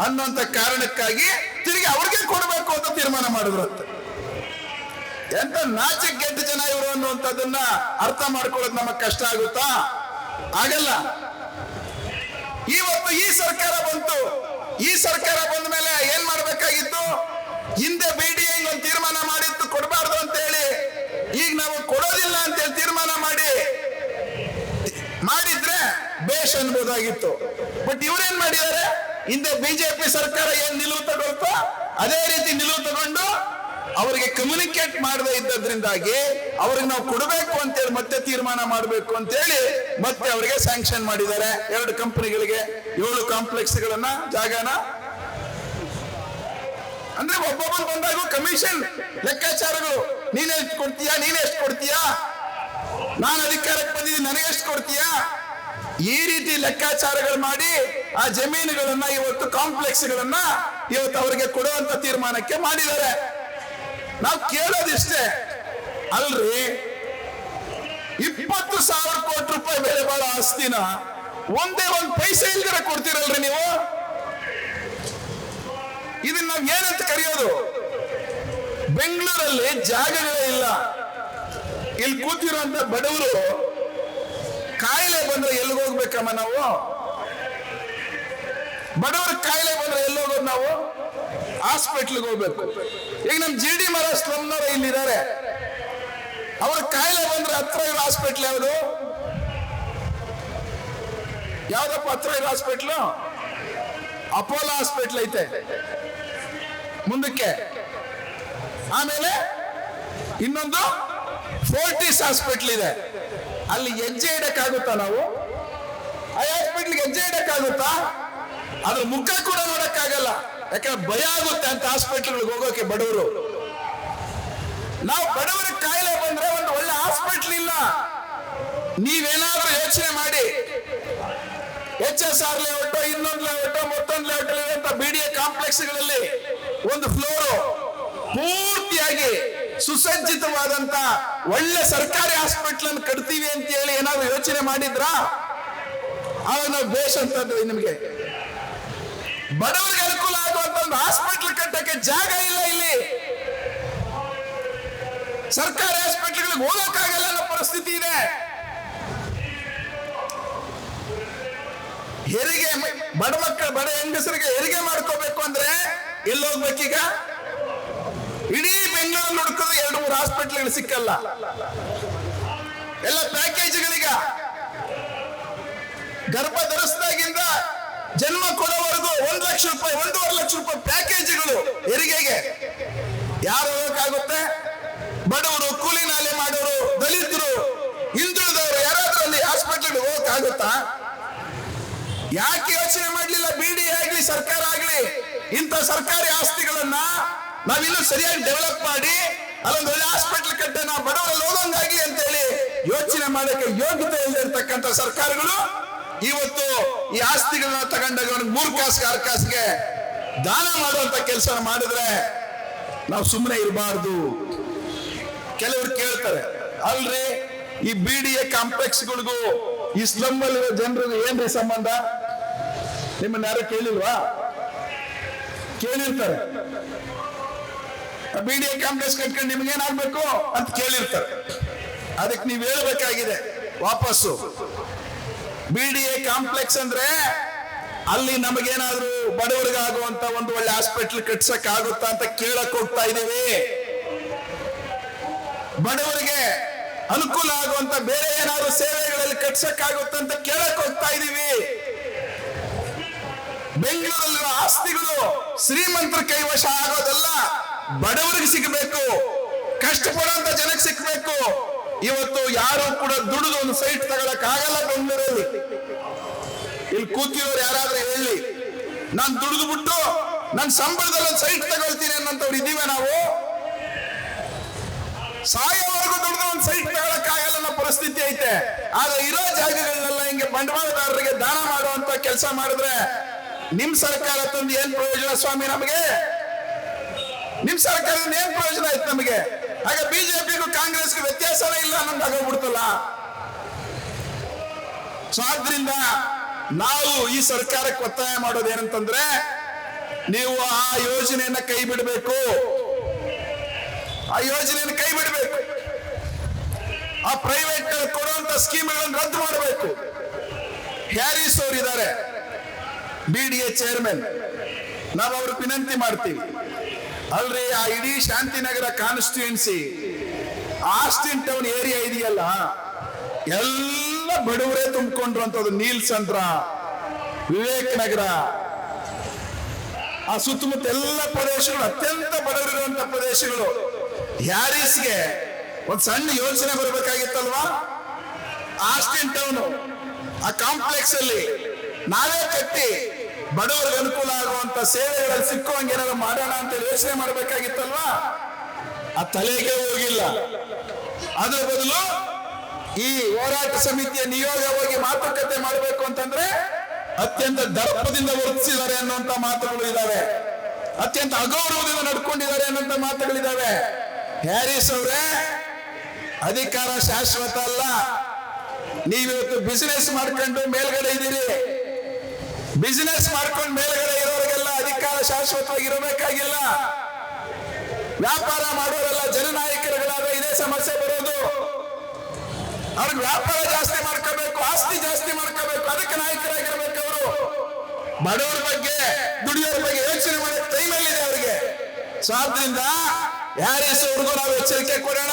ಅನ್ನುವಂತ ಕಾರಣಕ್ಕಾಗಿ ತಿರುಗಿ ಅವ್ರಿಗೆ ಕೊಡಬೇಕು ಅಂತ ತೀರ್ಮಾನ ಮಾಡಿದ್ರಂತೆ. ಎಂತ ನಾಚಿಕೆ ಗೆದ್ದ ಜನ ಇವರು ಅನ್ನುವಂಥದ್ದನ್ನ ಅರ್ಥ ಮಾಡ್ಕೊಳ್ಳೋದು ನಮಗ್ ಕಷ್ಟ ಆಗುತ್ತಾ? ಆಗಲ್ಲ. ಇವತ್ತು ಈ ಸರ್ಕಾರ ಬಂತು. ಈ ಸರ್ಕಾರ ಬಂದ ಮೇಲೆ ಏನ್ ಮಾಡ್ಬೇಕಾಗಿತ್ತು? ಹಿಂದೆ ಬಿಡಿಎ ಒಂದು ತೀರ್ಮಾನ ಮಾಡಿತ್ತು ಕೊಡಬಾರ್ದು ಅಂತ ಹೇಳಿ ಈಗ ನಾವು ಕೊಡೋದಿಲ್ಲ ಅಂತ ಹೇಳಿ ತೀರ್ಮಾನ ಮಾಡಿ, ಮಾಡಿದ್ರೆ ಬೇಷ್ ಅನ್ಬೋದಾಗಿತ್ತು. ಬಟ್ ಇವ್ರೇನ್ ಮಾಡಿದ್ದಾರೆ? ಹಿಂದೆ ಬಿಜೆಪಿ ಸರ್ಕಾರ ಏನ್ ನಿಲುವು ತಗೊಳ್ತೋ, ಅದೇ ರೀತಿ ನಿಲುವು ತಗೊಂಡು ಅವರಿಗೆ ಕಮ್ಯುನಿಕೇಟ್ ಮಾಡದೇ ಇದ್ದದ್ರಿಂದಾಗಿ ಅವ್ರಿಗೆ ನಾವು ಕೊಡಬೇಕು ಅಂತೇಳಿ ಮತ್ತೆ ತೀರ್ಮಾನ ಮಾಡಬೇಕು ಅಂತೇಳಿ ಮತ್ತೆ ಅವರಿಗೆ ಸ್ಯಾಂಕ್ಷನ್ ಮಾಡಿದ್ದಾರೆ. ಎರಡು ಕಂಪನಿಗಳಿಗೆ ಏಳು ಕಾಂಪ್ಲೆಕ್ಸ್ ಗಳನ್ನ ಜಾಗನ. ಅಂದ್ರೆ ಒಬ್ಬೊಬ್ಬರು ಬಂದಾಗ ಕಮಿಷನ್ ಲೆಕ್ಕಾಚಾರಗಳು. ನೀನ್ ಎಷ್ಟು ಕೊಡ್ತೀಯಾ? ನೀನ್ ಎಷ್ಟು ಕೊಡ್ತೀಯಾ? ನಾನು ಅಧಿಕಾರಕ್ಕೆ ಬಂದಿದ್ದೀನಿ, ನನಗೆ ಎಷ್ಟು ಕೊಡ್ತೀಯಾ? ಈ ರೀತಿ ಲೆಕ್ಕಾಚಾರಗಳು ಮಾಡಿ ಆ ಜಮೀನುಗಳನ್ನ ಇವತ್ತು ಕಾಂಪ್ಲೆಕ್ಸ್ ಗಳನ್ನ ಇವತ್ತು ಅವರಿಗೆ ಕೊಡುವಂತ ತೀರ್ಮಾನಕ್ಕೆ ಮಾಡಿದ್ದಾರೆ. ನಾವು ಕೇಳೋದಿಷ್ಟೇ. ಅಲ್ರಿ? ಇಪ್ಪತ್ತು ಸಾವಿರ ಕೋಟಿ ರೂಪಾಯಿ ಬೆಲೆ ಬಾಳ ಆಸ್ತಿನ ಒಂದೇ ಒಂದ್ ಪೈಸೆ ಇಲ್ದಿರ ಕೊಡ್ತೀರಲ್ರಿ ನೀವು? ಇದನ್ನ ನಾವ್ ಏನಂತ ಕರೆಯೋದು? ಬೆಂಗಳೂರಲ್ಲಿ ಜಾಗಗಳೇ ಇಲ್ಲ. ಇಲ್ಲಿ ಕೂತಿರುವಂತ ಬಡವರು ಕಾಯಿಲೆ ಬಂದ್ರೆ ಎಲ್ಲಿಗೆ ಹೋಗ್ಬೇಕಮ್ಮ ನಾವು? ಬಡವರ ಕಾಯಿಲೆ ಬಂದ್ರೆ ಎಲ್ಲಿ ಹೋಗೋದು ನಾವು? ಹಾಸ್ಪಿಟ್ಲಿಗೆ ಹೋಗ್ಬೇಕು. ಈಗ ನಮ್ ಜಿ ಡಿ ಮರ ಸ್ಲಮ್ನವರು ಇಲ್ಲಿದ್ದಾರೆ. ಅವ್ರ ಕಾಯಿಲೆ ಬಂದ್ರೆ ಹತ್ರ ಇರೋ ಹಾಸ್ಪಿಟ್ಲ್ ಯಾವುದು? ಯಾವ್ದಪ್ಪ ಹತ್ರ ಇರೋ ಹಾಸ್ಪಿಟ್ಲು? ಅಪೋಲೋ ಹಾಸ್ಪಿಟ್ಲ್ ಐತೆ. ಮುಂದಕ್ಕೆ. ಆಮೇಲೆ ಇನ್ನೊಂದು ಫೋರ್ಟಿಸ್ ಹಾಸ್ಪಿಟ್ಲ್ ಇದೆ. ಅಲ್ಲಿ ಹೆಜ್ಜೆ ಇಡಕ್ಕಾಗುತ್ತಾ ನಾವು? ಆ ಹಾಸ್ಪಿಟ್ಲ್ಗೆ ಹೆಜ್ಜೆ ಇಡಕ್ಕಾಗುತ್ತಾ? ಅದ್ರ ಮುಖ ಕೂಡ ನೋಡಕ್ಕಾಗಲ್ಲ. ಯಾಕಂದ್ರೆ ಭಯ ಆಗುತ್ತೆ ಅಂತ ಹಾಸ್ಪಿಟ್ಲ್ಗಳಿಗೆ ಹೋಗೋಕೆ ಬಡವರು. ನಾವು ಬಡವರ ಕಾಯಿಲೆ ಬಂದ್ರೆ ಒಂದು ಒಳ್ಳೆ ಹಾಸ್ಪಿಟ್ಲ್ ಇಲ್ಲ. ನೀವೇನಾದ್ರೂ ಯೋಚನೆ ಮಾಡಿ. ಎಚ್ ಎಸ್ ಆರ್ ಲೇಔಟ್ ಇನ್ನೊಂದು ಲೇಔಟ್ ಮತ್ತೊಂದು ಲೇಔಟ್ ಬಿ ಡಿ ಎ ಕಾಂಪ್ಲೆಕ್ಸ್ಗಳಲ್ಲಿ ಒಂದು ಫ್ಲೋರು ಪೂರ್ತಿಯಾಗಿ ಸುಸಜ್ಜಿತವಾದಂತ ಒಳ್ಳೆ ಸರ್ಕಾರಿ ಹಾಸ್ಪಿಟಲ್ ಅನ್ನು ಕಟ್ತೀವಿ ಅಂತ ಹೇಳಿ ಏನಾದ್ರು ಯೋಚನೆ ಮಾಡಿದ್ರಾ? ಅವನ ನಾವು ಬೇಷ್ ಅಂತಂದ್ವಿ ನಿಮ್ಗೆ. ಬಡವರಿಗೆ ಅನುಕೂಲ ಆಗುವಂತ ಒಂದು ಹಾಸ್ಪಿಟಲ್ ಕಟ್ಟಕ್ಕೆ ಜಾಗ ಇಲ್ಲ ಇಲ್ಲಿ. ಸರ್ಕಾರಿ ಹಾಸ್ಪಿಟ್ಲ್ಗಳಿಗೆ ಹೋಗೋಕ್ಕಾಗಲ್ಲ ಅನ್ನೋ ಪರಿಸ್ಥಿತಿ ಇದೆ. ಹೆರಿಗೆ, ಬಡ ಮಕ್ಕಳು, ಬಡ ಹೆಂಗಸರಿಗೆ ಹೆರಿಗೆ ಮಾಡ್ಕೋಬೇಕು ಅಂದ್ರೆ ಎಲ್ಲಿ ಹೋಗ್ಬೇಕೀಗ ಇಡೀ ನೋಡ್ಕೊಂಡು ಎರಡು ಮೂರು ಹಾಸ್ಪಿಟ್ಲ್ಗಳು ಸಿಕ್ಕಲ್ಲ. ಎಲ್ಲ ಪ್ಯಾಕೇಜ್ಗಳೀಗ ಗರ್ಭ ಧರಿಸಿದಾಗಿಂದ ಜನ್ಮ ಕೊಡೋವರೆಗೂ ಒಂದು ಲಕ್ಷ ರೂಪಾಯಿ, ಒಂದೂವರೆ ಲಕ್ಷ ರೂಪಾಯಿ ಪ್ಯಾಕೇಜ್ಗಳು ಹೆರಿಗೆಗೆ. ಯಾರು ಹೋಗಕ್ಕಾಗುತ್ತೆ? ಬಡವರು, ಕೂಲಿ ನಾಲೆ ಮಾಡೋರು, ದಲಿತರು, ಹಿಂದುಳಿದವರು ಯಾರಾದ್ರೂ ಅಲ್ಲಿ ಹಾಸ್ಪಿಟಲ್ ಹೋಗಕ್ಕಾಗುತ್ತಾ? ಯಾಕೆ ಯೋಚನೆ ಮಾಡಲಿಲ್ಲ? ಬಿಡಿ ಆಗ್ಲಿ, ಸರ್ಕಾರ ಆಗ್ಲಿ, ಇಂಥ ಸರ್ಕಾರಿ ಆಸ್ತಿಗಳನ್ನ ನಾವಿನ್ನೂ ಸರಿಯಾಗಿ ಡೆವಲಪ್ ಮಾಡಿ ಅಲ್ಲೊಂದು ಒಳ್ಳೆ ಹಾಸ್ಪಿಟಲ್ ಕಟ್ಟೋಣ, ಬಡವರಲ್ಲಿ ಹೋಗೋಂಗಾಗಿ ಅಂತ ಹೇಳಿ ಯೋಚನೆ ಮಾಡಕ್ಕೆ ಯೋಗ್ಯತೆ ಇಲ್ಲದಿರ್ತಕ್ಕಂಥ ಸರ್ಕಾರಗಳು ಇವತ್ತು ಈ ಆಸ್ತಿಗಳನ್ನ ತಗೊಂಡಾಗ ಅವ್ನಿಗೆ ಮೂರು ಕಾಸಿಗೆ ಆರು ಕಾಸಿಗೆ ದಾನ ಮಾಡುವಂತ ಕೆಲಸ ಮಾಡಿದ್ರೆ ನಾವು ಸುಮ್ಮನೆ ಇರಬಾರ್ದು. ಕೆಲವರು ಕೇಳ್ತಾರೆ, ಅಲ್ರಿ ಈ ಬಿ ಡಿ ಎ ಕಾಂಪ್ಲೆಕ್ಸ್ಗಳಿಗೂ ಈ ಸ್ಲಮ್ ಅಲ್ಲಿರೋ ಜನರಿಗೂ ಏನ್ರಿ ಸಂಬಂಧ? ನಿಮ್ಮನ್ನ ಯಾರು ಕೇಳಿಲ್ವಾ? ಕೇಳಿರ್ತಾರೆ. ಬಿ ಡಿ ಎ ಕಾಂಪ್ಲೆಕ್ಸ್ ಕಟ್ಕೊಂಡು ನಿಮ್ಗೆ ಏನಾಗ್ಬೇಕು ಅಂತ ಕೇಳಿರ್ತಾರೆ. ಅದಕ್ಕೆ ನೀವು ಹೇಳ್ಬೇಕಾಗಿದೆ, ವಾಪಸ್ಸು. ಬಿ ಕಾಂಪ್ಲೆಕ್ಸ್ ಅಂದ್ರೆ ಅಲ್ಲಿ ನಮಗೇನಾದ್ರೂ ಬಡವರಿಗಾಗುವಂತ ಒಂದು ಒಳ್ಳೆ ಹಾಸ್ಪಿಟಲ್ ಕಟ್ಸಕ್ ಆಗುತ್ತಾ ಅಂತ ಕೇಳಕ್ ಹೋಗ್ತಾ ಇದೀವಿ ಬಡವರಿಗೆ ಅನುಕೂಲ ಆಗುವಂತ ಬೇರೆ ಏನಾದ್ರು ಸೇವೆಗಳಲ್ಲಿ ಕಟ್ಸಕ್ಕಾಗುತ್ತೆ ಅಂತ ಕೇಳಕ್ ಹೋಗ್ತಾ ಇದೀವಿ ಬೆಂಗಳೂರಲ್ಲಿರೋ ಆಸ್ತಿಗಳು ಶ್ರೀಮಂತರ ಕೈವಶ ಆಗೋದಲ್ಲ ಬಡವರಿಗೆ ಸಿಗಬೇಕು ಕಷ್ಟಪಡುವಂತ ಜನಕ್ಕೆ ಸಿಗಬೇಕು. ಇವತ್ತು ಯಾರು ಕೂಡ ದುಡಿದು ಒಂದು ಸೈಟ್ ತಗೊಳಕ್ ಆಗಲ್ಲ ಬೆಂಗಳೂರಲ್ಲಿ. ಇಲ್ಲಿ ಕೂತಿರೋರು ಯಾರಾದ್ರೂ ಹೇಳಿ, ನಾನು ದುಡಿದು ಬಿಟ್ಟು ನನ್ನ ಸಂಬಳದಲ್ಲಿ ಒಂದು ಸೈಟ್ ತಗೊಳ್ತೀನಿ ಅನ್ನೋಂಥವ್ರು ಇದೀವ ನಾವು? ಸಾಯೋವರೆಗೂ ದುಡಿದು ಒಂದು ಸೈಟ್ ತಗೊಳಕ್ಕಾಗಲ್ಲ ಅನ್ನೋ ಪರಿಸ್ಥಿತಿ ಐತೆ. ಆದ್ರೆ ಇರೋ ಜಾಗಗಳನ್ನೆಲ್ಲ ಹಿಂಗೆ ಬಂಡವಾಳದಾರರಿಗೆ ದಾನ ಮಾಡುವಂತ ಕೆಲಸ ಮಾಡಿದ್ರೆ ನಿಮ್ ಸರ್ಕಾರ ತಂದು ಏನ್ ಪ್ರಯೋಜನ ಸ್ವಾಮಿ ನಮಗೆ? ನಿಮ್ ಸರ್ಕಾರದಿಂದ ಏನ್ ಪ್ರಯೋಜನ ಆಯ್ತು ನಮಗೆ? ಆಗ ಬಿಜೆಪಿಗೂ ಕಾಂಗ್ರೆಸ್ಗೂ ವ್ಯತ್ಯಾಸನೇ ಇಲ್ಲ ಅನ್ನೋದು ಆಗೋಗ್ಬಿಡ್ತಲ್ಲ. ಸೊ ಆದ್ರಿಂದ ನಾವು ಈ ಸರ್ಕಾರಕ್ಕೆ ಒತ್ತಾಯ ಮಾಡೋದು ಏನಂತಂದ್ರೆ ನೀವು ಆ ಯೋಜನೆಯನ್ನ ಕೈ ಬಿಡಬೇಕು. ಆ ಯೋಜನೆಯನ್ನು ಕೈ ಬಿಡಬೇಕು. ಆ ಪ್ರೈವೇಟ್ ಕೊಡುವಂತ ಸ್ಕೀಮ್ಗಳನ್ನು ರದ್ದು ಮಾಡಬೇಕು. ಹ್ಯಾರಿಸ್ ಅವರು ಇದ್ದಾರೆ ಬಿ ಡಿ ಎ ಚೇರ್ಮನ್ ನಾವು ಅವ್ರಿಗೆ ವಿನಂತಿ ಮಾಡ್ತೀವಿ. ಅಲ್ರಿ, ಆ ಇಡೀ Shantinagar constituency Austin town area ಇದೆಯಲ್ಲ, ಎಲ್ಲ ಬಡವರೇ ತುಂಬಿಕೊಂಡಿರುವಂತದ್ದು ನೀಲ್ ಸಂದ್ರ ವಿವೇಕ್ ನಗರ ಆ ಸುತ್ತಮುತ್ತ ಎಲ್ಲ ಪ್ರದೇಶಗಳು, ಅತ್ಯಂತ ಬಡವರಿರುವಂತ ಪ್ರದೇಶಗಳು. ಹ್ಯಾರಿಸ್ಗೆ ಒಂದ್ ಸಣ್ಣ ಯೋಚನೆ ಬರಬೇಕಾಗಿತ್ತಲ್ವಾ? ಆಸ್ಟಿನ್ ಟೌನ್ ಆ ಕಾಂಪ್ಲೆಕ್ಸ್ ಅಲ್ಲಿ ನಾವೇ ಕಟ್ಟಿ ಬಡವರಿಗೆ ಅನುಕೂಲ ಆಗುವಂತ ಸೇವೆಗಳು ಸಿಕ್ಕುವಂಗೆ ಏನಾದ್ರು ಮಾಡೋಣ ಅಂತ ಯೋಚನೆ ಮಾಡಬೇಕಾಗಿತ್ತಲ್ವಾ? ಆ ತಲೆಗೆ ಹೋಗಿಲ್ಲ. ಅದರ ಬದಲು ಈ ಹೋರಾಟ ಸಮಿತಿಯ ನಿಯೋಗ ಹೋಗಿ ಮಾತುಕತೆ ಮಾಡಬೇಕು ಅಂತಂದ್ರೆ ಅತ್ಯಂತ ದರ್ಪದಿಂದ ವರ್ತಿಸಿದ್ದಾರೆ ಅನ್ನುವಂತ ಮಾತುಗಳು ಇದ್ದಾವೆ ಅತ್ಯಂತ ಅಗೌರವದಿಂದ ನಡ್ಕೊಂಡಿದ್ದಾರೆ ಅನ್ನುವಂತ ಮಾತುಗಳಿದ್ದಾವೆ ಹ್ಯಾರಿಸ್ ಅವರೇ, ಅಧಿಕಾರ ಶಾಶ್ವತ ಅಲ್ಲ. ನೀವಿವತ್ತು ಬಿಸಿನೆಸ್ ಮಾಡ್ಕೊಂಡು ಮೇಲ್ಗಡೆ ಇದ್ದೀರಿ. ಬಿಸಿನೆಸ್ ಮಾಡ್ಕೊಂಡು ಮೇಲ್ಗಡೆ ಇರೋರಿಗೆಲ್ಲ ಅಧಿಕಾರ ಶಾಶ್ವತವಾಗಿ ಇರಬೇಕಾಗಿಲ್ಲ ವ್ಯಾಪಾರ ಮಾಡೋರೆಲ್ಲ ಜನನಾಯಕರುಗಳಾದ ಇದೇ ಸಮಸ್ಯೆ ಬರೋದು. ಅವ್ರಿಗೆ ವ್ಯಾಪಾರ ಜಾಸ್ತಿ ಮಾಡ್ಕೋಬೇಕು, ಆಸ್ತಿ ಜಾಸ್ತಿ ಮಾಡ್ಕೋಬೇಕು, ಅದಕ್ಕೆ ನಾಯಕರಾಗಿರ್ಬೇಕು ಅವರು. ಬಡವರ ಬಗ್ಗೆ, ದುಡಿಯೋರ ಬಗ್ಗೆ ಯೋಚನೆ ಮಾಡೋ ಟೈಮಲ್ಲಿ ಇದೆ ಅವರಿಗೆ. ಸೊ ಆದ್ರಿಂದ ಹ್ಯಾರಿಸ್ ಅವ್ರಿಗೂ ನಾವು ಎಚ್ಚರಿಕೆ ಕೊಡೋಣ.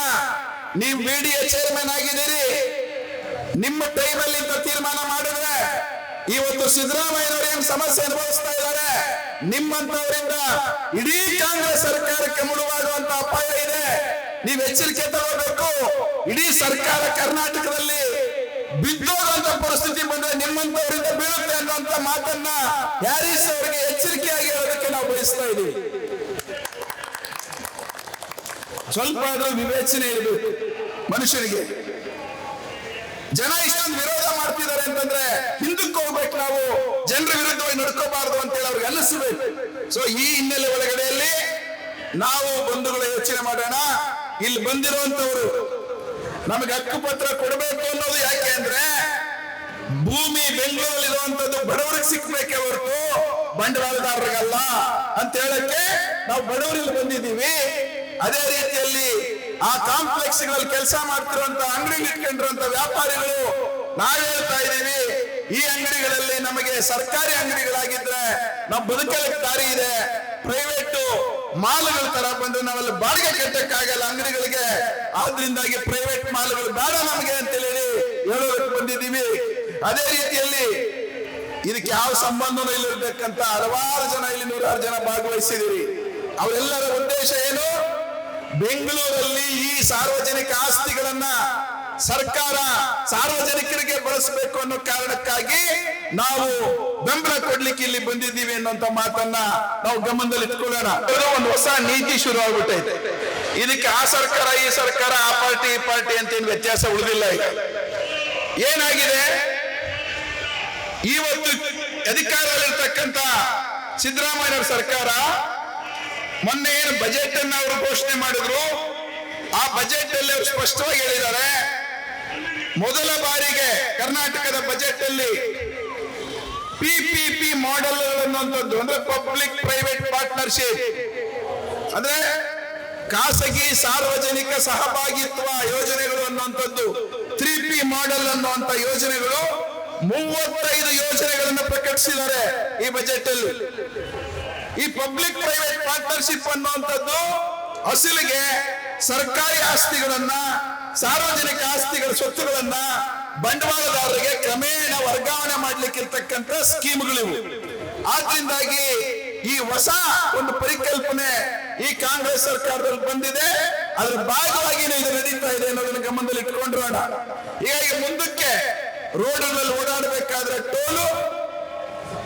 ನೀವು ಬಿ ಡಿ ಎ ಚೇರ್ಮನ್ ಆಗಿದ್ದೀರಿ. ನಿಮ್ಮ ಟೈಮಲ್ಲಿ ಇಂಥ ತೀರ್ಮಾನ ಮಾಡಿದ್ರೆ ಇವತ್ತು ಸಿದ್ದರಾಮಯ್ಯನವರು ಏನ್ ಸಮಸ್ಯೆ ಅನುಭವಿಸ್ತಾ ಇದ್ದಾರೆ? ನಿಮ್ಮಂತವರಿಂದ ಇಡೀ ಕಾಂಗ್ರೆಸ್ ಸರ್ಕಾರಕ್ಕೆ ಮುಳುವಾಗುವಂತ ಅಪಾಯ ಇದೆ. ನೀವು ಎಚ್ಚರಿಕೆ ತಗೋಬೇಕು. ಇಡೀ ಸರ್ಕಾರ ಕರ್ನಾಟಕದಲ್ಲಿ ಬಿದ್ದೋಗುವಂತ ಪರಿಸ್ಥಿತಿ ಬಂದ್ರೆ ನಿಮ್ಮಂತವರಿಂದ ಬೀಳುತ್ತೆ ಅನ್ನುವಂತ ಮಾತನ್ನ ಹ್ಯಾರಿಸ್ ಅವರಿಗೆ ಎಚ್ಚರಿಕೆಯಾಗಿ ಹೇಳೋದಕ್ಕೆ ನಾವು ಬಯಸ್ತಾ ಇದ್ದೀವಿ. ಸ್ವಲ್ಪ ಆದ್ರೂ ವಿವೇಚನೆ ಇರಬೇಕು ಮನುಷ್ಯರಿಗೆ ಜನ ಇಷ್ಟೊಂದು ವಿರೋಧ ಮಾಡ್ತಿದ್ದಾರೆ ಅಂತಂದ್ರೆ ಹಿಂದಕ್ಕೆ ಹೋಗ್ಬೇಕು ನಾವು. ಜನರ ವಿರುದ್ಧವಾಗಿ ನಡ್ಕೋಬಾರ್ದು ಅಂತೇಳಿ ಅವ್ರಿಗೆ ಅನ್ನಿಸ್ಬೇಕು. ಸೊ ಈ ಹಿನ್ನೆಲೆ ಒಳಗಡೆಯಲ್ಲಿ ನಾವು ಬಂಧುಗಳ ಯೋಚನೆ ಮಾಡೋಣ. ಇಲ್ಲಿ ಬಂದಿರುವಂತವರು ನಮಗೆ ಹಕ್ಕುಪತ್ರ ಕೊಡಬೇಕು ಅನ್ನೋದು ಯಾಕೆ ಅಂದ್ರೆ ಭೂಮಿ ಬೆಂಗಳೂರಲ್ಲಿ ಇರುವಂತದ್ದು ಬಡವರಿಗೆ ಸಿಕ್ಬೇಕೆ ಹೊರತು ಬಂಡವಾಳದಾರರಿಗಲ್ಲ ಅಂತ ಹೇಳಕ್ಕೆ ನಾವು ಬಡವರಲ್ಲಿ ಬಂದಿದ್ದೀವಿ. ಅದೇ ರೀತಿಯಲ್ಲಿ ಆ ಕಾಂಪ್ಲೆಕ್ಸ್ಗಳಲ್ಲಿ ಕೆಲಸ ಮಾಡ್ತಿರುವಂತ ಅಂಗಡಿ ಇಟ್ಕೊಂಡಿರುವಂತ ವ್ಯಾಪಾರಿಗಳು ನಾವ್ ಹೇಳ್ತಾ ಇದ್ದೀವಿ, ಈ ಅಂಗಡಿಗಳಲ್ಲಿ ನಮಗೆ ಸರ್ಕಾರಿ ಅಂಗಡಿಗಳಾಗಿದ್ರೆ ನಾವು ಬದುಕಲಿಕ್ಕೆ ದಾರಿ ಇದೆ. ಪ್ರೈವೇಟ್ ಮಾಲ್ಗಳ ತರ ಬಂದ್ರೆ ನಾವೆಲ್ಲ ಬಾಡಿಗೆ ಕಟ್ಟಕ್ಕಾಗಲ್ಲ ಅಂಗಡಿಗಳಿಗೆ. ಆದ್ರಿಂದಾಗಿ ಪ್ರೈವೇಟ್ ಮಾಲ್ಗಳು ಬೇಡ ನಮಗೆ ಅಂತ ಹೇಳಿ ಹೇಳೋದಕ್ಕೆ ಬಂದಿದ್ದೀವಿ. ಅದೇ ರೀತಿಯಲ್ಲಿ ಇದಕ್ಕೆ ಯಾವ ಸಂಬಂಧನೂ ಇಲ್ಲಿರ್ಬೇಕಂತ ಹಲವಾರು ಜನ ಇಲ್ಲಿ ನೂರಾರು ಜನ ಭಾಗವಹಿಸಿದಿರಿ ಅವರೆಲ್ಲರ ಉದ್ದೇಶ ಬೆಂಗಳೂರಲ್ಲಿ ಈ ಸಾರ್ವಜನಿಕ ಆಸ್ತಿಗಳನ್ನ ಸರ್ಕಾರ ಸಾರ್ವಜನಿಕರಿಗೆ ಬಳಸಬೇಕು ಅನ್ನೋ ಕಾರಣಕ್ಕಾಗಿ ನಾವು ಬೆಂಬಲ ಕೊಡ್ಲಿಕ್ಕೆ ಇಲ್ಲಿ ಬಂದಿದ್ದೀವಿ ಅನ್ನೋಂತ ಮಾತನ್ನ ನಾವು ಗಮನದಲ್ಲಿ ಇಟ್ಕೊಳ್ಳೋಣ. ಒಂದು ಹೊಸ ನೀತಿ ಶುರು ಆಗ್ಬಿಟ್ಟೈತೆ. ಇದಕ್ಕೆ ಆ ಸರ್ಕಾರ, ಈ ಸರ್ಕಾರ, ಆ ಪಾರ್ಟಿ, ಈ ಪಾರ್ಟಿ ಅಂತ ಏನು ವ್ಯತ್ಯಾಸ ಉಳಿದಿಲ್ಲ ಈಗ. ಏನಾಗಿದೆ? ಇವತ್ತು ಅಧಿಕಾರದಲ್ಲಿರ್ತಕ್ಕಂತ ಸಿದ್ದರಾಮಯ್ಯ ಸರ್ಕಾರ ಮೊನ್ನೆ ಏನು ಬಜೆಟ್ ಅನ್ನ ಅವರು ಘೋಷಣೆ ಮಾಡಿದ್ರು? ಆ ಬಜೆಟ್ ಅಲ್ಲಿ ಅವರು ಸ್ಪಷ್ಟವಾಗಿ ಹೇಳಿದ್ದಾರೆ, ಮೊದಲ ಬಾರಿಗೆ ಕರ್ನಾಟಕದ ಬಜೆಟ್ ಅಲ್ಲಿ ಪಿಪಿಪಿ ಮಾಡೆಲ್ ಅನ್ನುವಂಥದ್ದು, ಅಂದ್ರೆ ಪಬ್ಲಿಕ್ ಪ್ರೈವೇಟ್ ಪಾರ್ಟ್ನರ್ಶಿಪ್ ಅಂದ್ರೆ ಖಾಸಗಿ ಸಾರ್ವಜನಿಕ ಸಹಭಾಗಿತ್ವ ಯೋಜನೆಗಳು ಅನ್ನುವಂಥದ್ದು ತ್ರೀ ಪಿ ಮಾಡೆಲ್ ಅನ್ನುವಂತ ಯೋಜನೆಗಳು ಮೂವತ್ತೈದು ಯೋಜನೆಗಳನ್ನು ಪ್ರಕಟಿಸಿದ್ದಾರೆ ಈ ಬಜೆಟ್ ಅಲ್ಲಿ. ಈ ಪಬ್ಲಿಕ್ ಪ್ರೈವೇಟ್ ಪಾರ್ಟ್ನರ್ಶಿಪ್ ಅನ್ನುವಂಥದ್ದು ಅಸಲಿಗೆ ಸರ್ಕಾರಿ ಆಸ್ತಿಗಳನ್ನ, ಸಾರ್ವಜನಿಕ ಆಸ್ತಿಗಳ ಸ್ವತ್ತುಗಳನ್ನ ಬಂಡವಾಳದಾರರಿಗೆ ಕ್ರಮೇಣ ವರ್ಗಾವಣೆ ಮಾಡ್ಲಿಕ್ಕಿರ್ತಕ್ಕಂಥ ಸ್ಕೀಮ್ಗಳಿವು. ಆದ್ರಿಂದಾಗಿ ಈ ಹೊಸ ಒಂದು ಪರಿಕಲ್ಪನೆ ಈ ಕಾಂಗ್ರೆಸ್ ಸರ್ಕಾರದಲ್ಲಿ ಬಂದಿದೆ. ಅದ್ರ ಭಾಗವಾಗಿ ಇದು ನಡೀತಾ ಇದೆ ಅನ್ನೋದನ್ನ ಗಮನದಲ್ಲಿ ಇಟ್ಕೊಂಡಿರೋಣ ಹೀಗಾಗಿ ಮುಂದಕ್ಕೆ ರೋಡ್ಗಳಲ್ಲಿ ಓಡಾಡಬೇಕಾದ್ರೆ ಟೋಲು,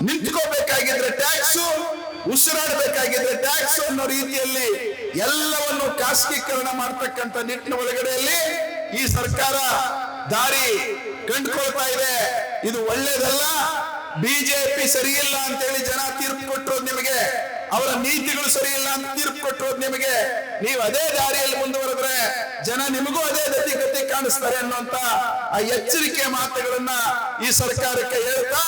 ನಿಂತ್ಕೋಬೇಕಾಗಿದ್ರೆ ಟ್ಯಾಕ್ಸು ಉಸಿರಾಡಬೇಕಾಗಿದ್ರೆ ಟ್ಯಾಕ್ಸ್ ಅನ್ನೋ ರೀತಿಯಲ್ಲಿ ಎಲ್ಲವನ್ನು ಖಾಸಗೀಕರಣ ಮಾಡ್ತಕ್ಕಂಥ ನಿಟ್ಟಿನ ಒಳಗಡೆಯಲ್ಲಿ ಈ ಸರ್ಕಾರ ದಾರಿ ಕಂಡುಕೊಳ್ತಾ ಇದೆ. ಇದು ಒಳ್ಳೇದಲ್ಲ. ಬಿಜೆಪಿ ಸರಿಯಿಲ್ಲ ಅಂತೇಳಿ ಜನ ತೀರ್ಪು ಕೊಟ್ಟಿರೋದು ನಿಮಗೆ. ಅವರ ನೀತಿಗಳು ಸರಿಯಿಲ್ಲ ಅಂತ ತೀರ್ಪು ಕೊಟ್ಟಿರೋದು ನಿಮಗೆ. ನೀವು ಅದೇ ದಾರಿಯಲ್ಲಿ ಮುಂದುವರೆದ್ರೆ ಜನ ನಿಮಗೂ ಅದೇ ಗತಿ ಗತಿ ಕಾಣಿಸ್ತಾರೆ ಅನ್ನುವಂತ ಆ ಎಚ್ಚರಿಕೆ ಮಾತುಗಳನ್ನ ಈ ಸರ್ಕಾರಕ್ಕೆ ಹೇಳ್ತಾ